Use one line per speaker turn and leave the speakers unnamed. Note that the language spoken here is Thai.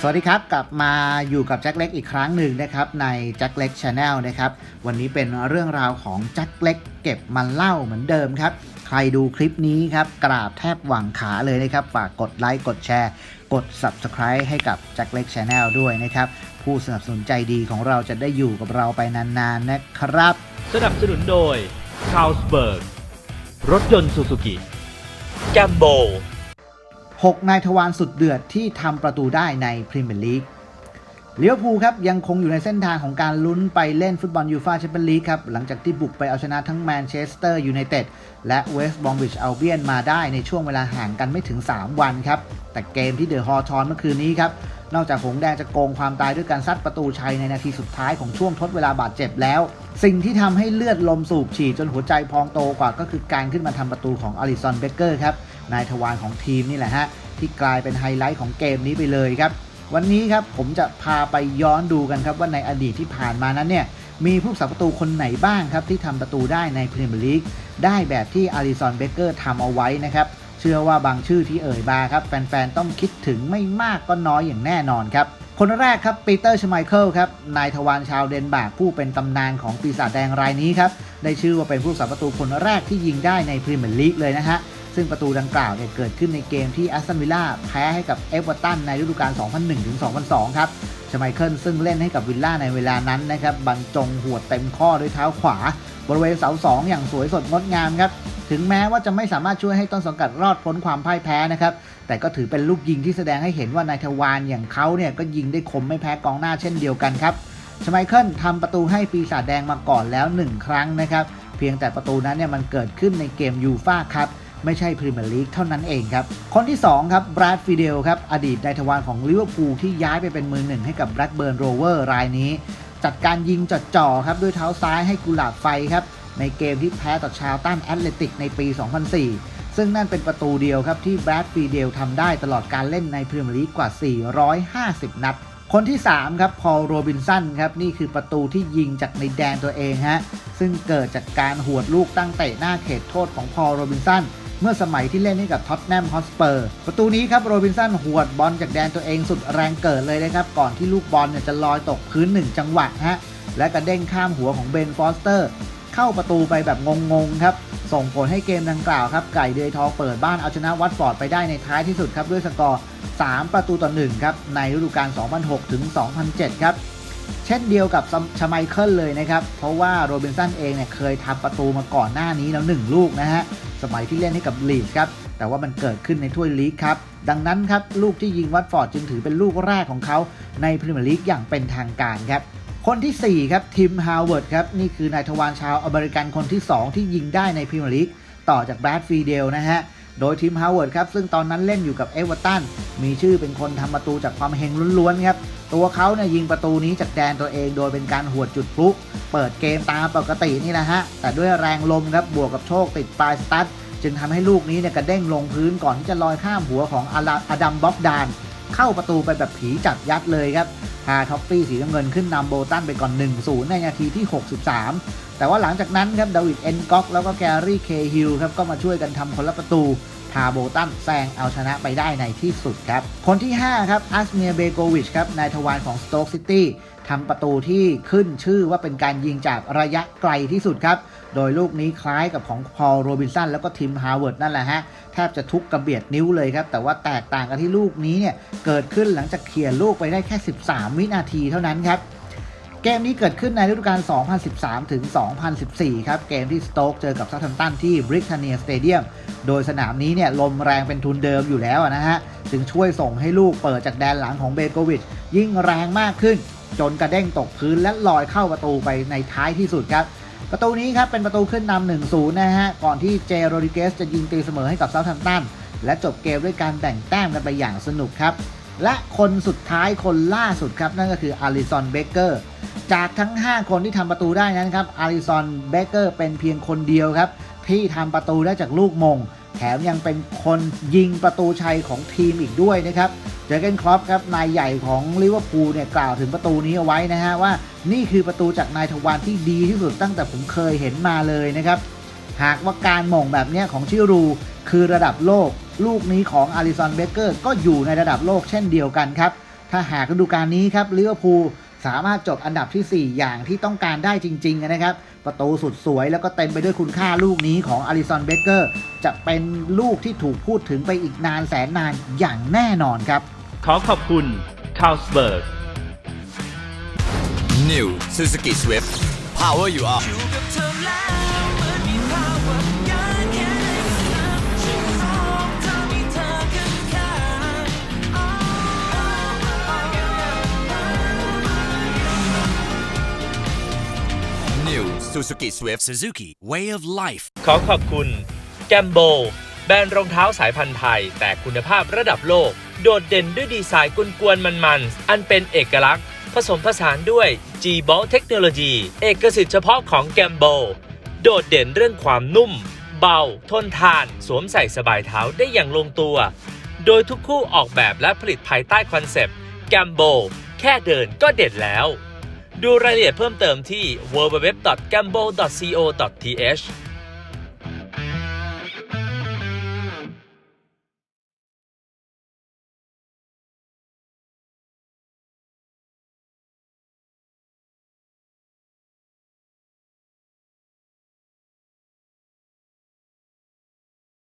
สวัสดีครับ กลับมาอยู่กับแจ็คเล็กอีกครั้งหนึ่งนะครับในแจ็คเล็กชาแนลนะครับวันนี้เป็นเรื่องราวของแจ็คเล็กเก็บมันเล่าเหมือนเดิมครับ ใครดูคลิปนี้ครับกราบแทบหวังขาเลยนะครับ ฝากกดไลค์กดแชร์กด Subscribe ให้กับแจ็คเล็กชาแนลด้วยนะครับ ผู้สนับสนุนใจดีของเราจะได้อยู่กับเราไปนานๆนะครับ
สนับสนุนโดย c a r l s b e r g รถยนต์ซูซูกิแกมโบ
6 นายทวารสุดเดือดที่ทำประตูได้ในพรีเมียร์ลีกเลี้ยวภูครับยังคงอยู่ในเส้นทางของการลุ้นไปเล่นฟุตบอลยูฟ่าแชมเปี้ยนลีกครับ หลังจากที่บุกไปเอาชนะทั้งแมนเชสเตอร์ยูไนเต็ดและเวสต์บอมบิชอัลเบียนมาได้ในช่วงเวลาห่างกันไม่ถึง 3 วันครับ แต่เกมที่เดอะฮอลทอนเมื่อคืนนี้ครับ นอกจากหงแดงจะโกงความตายด้วยการซัดประตูชัยในนาทีสุดท้ายของช่วงทดเวลาบาดเจ็บแล้ว สิ่งที่ทำให้เลือดลมสูบฉีดจนหัวใจพองโตกว่าก็คือการขึ้นมาทำประตูของอลิซอนเบเกอร์ครับ นายทวารของทีมนี่แหละฮะที่กลายเป็นไฮไลท์ของเกมนี้ไปเลยครับ วันนี้ครับผมจะพาไปย้อนดูกันครับว่าในอดีตที่ผ่านมานั้นเนี่ยมีผู้สักประตูคนไหนบ้างครับที่ทำประตูได้ในพรีเมียร์ลีกได้แบบที่อาริซอนเบเกอร์ทำเอาไว้นะครับเชื่อว่าบางชื่อที่เอ่ยมาครับแฟนๆ ต้องคิดถึงไม่มากก็น้อยอย่างแน่นอนครับ คนแรกครับปีเตอร์ชไมเคิลครับนายทวารชาวเดนมาร์กผู้เป็นตำนานของปีศาจแดงรายนี้ครับได้ชื่อว่าเป็นผู้สักประตูคนแรกที่ยิงได้ในพรีเมียร์ลีกเลยนะฮะ ซึ่งประตูดังกล่าวเนี่ยเกิดขึ้นในเกมที่แอสตันวิลล่าแพ้ให้กับเอเวอร์ตันในฤดูกาล 2001-2002 ครับชไมเคิลซึ่งเล่นให้กับวิลล่าในเวลานั้นนะครับบรรจงหัวเต็มข้อด้วยเท้าขวา บริเวณเสาสองอย่างสวยสดงดงามครับถึงแม้ว่าจะไม่สามารถช่วยให้ต้นสังกัดรอดพ้นความพ่ายแพ้นะครับ แต่ก็ถือเป็นลูกยิงที่แสดงให้เห็นว่านายทวารอย่างเขาเนี่ยก็ยิงได้คมไม่แพ้กองหน้าเช่นเดียวกันครับชไมเคิลทำประตูให้ปีศาจแดงมาก่อนแล้ว 1 ครั้งนะครับ เพียงแต่ประตูนั้นเนี่ยมันเกิดขึ้นในเกมยูฟ่าครับ ไม่ใช่พรีเมียร์ลีกเท่านั้นเองครับ คนที่ 2 ครับบรัดฟิเดลครับ อดีตนายทวารของลิเวอร์พูลที่ย้ายไปเป็นมือหนึ่งให้กับแบล็กเบิร์นโรเวอร์รายนี้ จัดการยิงจัดจ่อครับด้วยเท้าซ้ายให้กุหลาบไฟครับ ในเกมที่แพ้ต่อชาวตันแอตเลติกในปี 2004 ซึ่งนั่นเป็นประตูเดียวครับที่แบรดฟีเดลทำได้ตลอดการเล่นในพรีเมียร์ลีกกว่า 450 นัดคนที่ 3 ครับ พอลโรบินสันครับ นี่คือประตูที่ยิงจากในแดนตัวเองฮะ ซึ่งเกิดจากการหวดลูกตั้งเตะหน้าเขตโทษของพอลโรบินสัน เมื่อสมัยที่เล่นให้กับท็อตแนมฮอสเปอร์ประตูนี้ครับโรบินสันหวดบอลจากแดนตัวเองสุดแรงเกิดเลยนะครับก่อนที่ลูกบอลเนี่ยจะลอยตกพื้น1จังหวะฮะและกระเด้งข้ามหัวของเบนฟอสเตอร์ เข้าประตูไปแบบงงๆครับส่งผลให้เกมดังกล่าวครับไก่เดยทองเปิดบ้านเอาชนะวัตฟอร์ดไปได้ในท้ายที่สุดครับด้วยสกอร์ 3 ประตูต่อ1ครับในฤดูกาล 2006 ถึง 2007 ครับ เช่นเดียวกับชไมเคิลเลยนะครับ เพราะว่าโรบินสันเองเนี่ยเคยทำประตูมาก่อนหน้านี้แล้ว 1 ลูกนะฮะ สมัยที่เล่นให้กับลีดส์ครับ แต่ว่ามันเกิดขึ้นในถ้วยลีกครับ ดังนั้นครับ ลูกที่ยิงวัตฟอร์ดจึงถือเป็นลูกแรกของเขาในพรีเมียร์ลีกอย่างเป็นทางการครับ คนที่ 4 ครับทิมฮาวเวิร์ดครับ นี่คือนายทวารชาวอเมริกันคนที่ 2 ที่ยิงได้ในพรีเมียร์ลีกต่อจากแบรดฟรีเดลนะฮะ โดยทีมฮาวเวิร์ดครับ ซึ่งตอนนั้นเล่นอยู่กับเอเวอร์ตันมีชื่อเป็นคนทำประตูจากความเฮงล้วนๆครับตัวเขาเนี่ยยิงประตูนี้จากแดนตัวเอง โดยเป็นการหวดจุดพลุเปิดเกมตามปกตินี่แหละฮะแต่ด้วยแรงลมครับบวกกับโชคติดปลายสตั๊ดจึงทำให้ลูกนี้เนี่ยกระเด้งลงพื้นก่อนที่จะลอยข้ามหัวของอาราอดัมบ็อกดาน เข้าประตูไปแบบผีจับยัดเลยครับพาท็อปฟี่สีน้ำเงินขึ้นนำโบตันไปก่อน 1-0 ในนาทีที่ 63 แต่ว่าหลังจากนั้นครับดาวิดเอ็นก็อกแล้วก็แกรี่เคฮิลครับก็มาช่วยกันทำคนละประตู พาโบตันแซงเอาชนะไปได้ในที่สุดครับ คนที่ 5 ครับอัสเมียเบโกวิชครับนายทวารของสโต๊กซิตี้ทำประตูที่ขึ้นชื่อว่าเป็นการยิงจากระยะไกลที่สุดครับ โดยลูกนี้คล้ายกับของพอลโรบินสันแล้วก็ทีมฮาวเวิร์ดนั่นแหละฮะ แทบจะทุกกระเบียดนิ้วเลยครับ แต่ว่าแตกต่างกันที่ลูกนี้เนี่ย เกิดขึ้นหลังจากเขี่ยลูกไปได้แค่ 13 วินาทีเท่านั้นครับ เกมนี้เกิดขึ้นในฤดูกาล 2013 ถึง 2014 ครับ เกมที่สโต๊กเจอกับซาทัมตันที่บริก a เนียสเตเดียม โดยสนามนี้เนี่ยลมแรงเป็นทุนเดิมอยู่แล้วนะฮะจึงช่วยส่งให้ลูกเปิดจากแดนหลังของเบโกวิชยิ่งแรงมากขึ้น จนกระเด้งตกพื้นและลอยเข้าประตูไปในท้ายที่สุดครับ ประตูนี้ครับเป็นประตูขึ้นนำ 1-0 นะฮะ ก่อนที่เจโรดิเกสจะยิงตีเสมอให้กับเซาท์แฮมตัน และจบเกมด้วยการแบ่งแต้มกันไปอย่างสนุกครับ และคนสุดท้ายคนล่าสุดครับ นั่นก็คืออาริซอนเบเกอร์จากทั้ง 5 คนที่ทำประตูได้นั้นครับอาริซอนเบเกอร์เป็นเพียงคนเดียวครับ ที่ทำประตูได้จากลูกมง แถมยังเป็นคนยิงประตูชัยของทีมอีกด้วยนะครับเจอเกนครอปครับนายใหญ่ของลิเวอร์พูลเนี่ยกล่าวถึงประตูนี้เอาไว้นะฮะว่า นี่คือประตูจากนายทวารที่ดีที่สุดตั้งแต่ผมเคยเห็นมาเลยนะครับ หากว่าการหม่งแบบเนี้ยของชิรู คือระดับโลก ลูกนี้ของอาริซอนเบเกอร์ก็อยู่ในระดับโลกเช่นเดียวกันครับ ถ้าหากฤดูกาลนี้ครับลิเวอร์พูลสามารถจบอันดับทีสี่4 อย่างที่ต้องการได้จริง ๆ นะครับ ประตูสุดสวยแล้วก็เต็มไปด้วยคุณค่าลูกนี้ของอลิซอนเบเกอร์จะเป็นลูกที่ถูกพูดถึงไปอีกนานแสนนานอย่างแน่นอนครับ
ขอขอบคุณคา l สเบิร์ก
New Suzuki Swift Power You Up Suzuki Swift Suzuki Way of Life
ขอขอบคุณแกมโบแบรนด์รองเท้าสายพันธุ์ไทย แต่คุณภาพระดับโลก โดดเด่นด้วยดีไซน์กวนๆมันๆ อันเป็นเอกลักษณ์ ผสมผสานด้วย g b o l เทคโนโลยีเอกสิทธิ์เฉพาะของแกมโบโดดเด่นเรื่องความนุ่ม เบา ทนทาน สวมใส่สบายเท้าได้อย่างลงตัว โดยทุกคู่ออกแบบและผลิตภายใต้คอนเซปต์แกมโบแค่เดินก็เด็ดแล้ว ดูรายละเอียดเพิ่มเติมที่ www.gamble.co.th